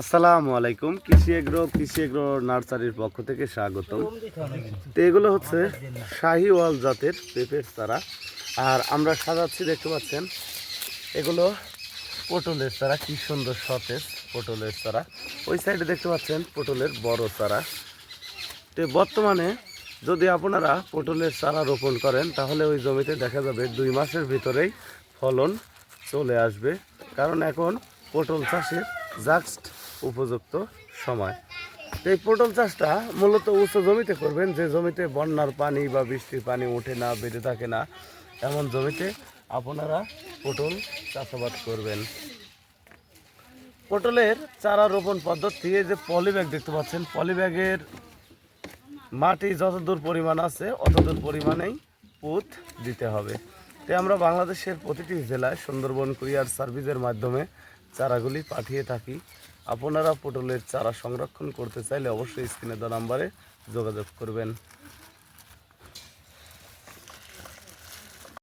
আসসালামু আলাইকুম, কৃষি এগ্রো কৃষি এগ্রো নার্সারির পক্ষ থেকে স্বাগতম। তো এগুলো হচ্ছে শাহিওয়াল জাতের পেঁপের চারা। আর আমরা সাজাচ্ছি দেখতে পাচ্ছেন, এগুলো পটলের চারা, কি সুন্দর সতেজ পটলের চারা। ওই সাইডে দেখতে পাচ্ছেন পটলের বড় চারা। তো বর্তমানে যদি আপনারা পটলের চারা রোপণ করেন, তাহলে ওই জমিতে দেখা যাবে দুই মাসের ভিতরেই ফলন চলে আসবে। কারণ এখন পটল চাষের জাস্ট উপযুক্ত সময়। তো এই পটল চাষটা মূলত উঁচু জমিতে করবেন, যে জমিতে বন্যার পানি বা বৃষ্টির পানি ওঠে না, বেঁধে থাকে না, এমন জমিতে আপনারা পটল চাষাবাদ করবেন। পটলের চারা রোপণ পদ্ধতি যে পলিব্যাগ দেখতে পাচ্ছেন, পলিব্যাগের মাটি যতদূর পরিমাণ আছে, অতদূর পরিমাণেই পুত দিতে হবে। তাই আমরা বাংলাদেশের প্রতিটি জেলায় সুন্দরবন কুরিয়ার সার্ভিসের মাধ্যমে চারাগুলি পাঠিয়ে থাকি। আপনারা পটলের চারা সংরক্ষণ করতে চাইলে অবশ্যই স্ক্রিনে দেওয়া নাম্বারে যোগাযোগ করবেন।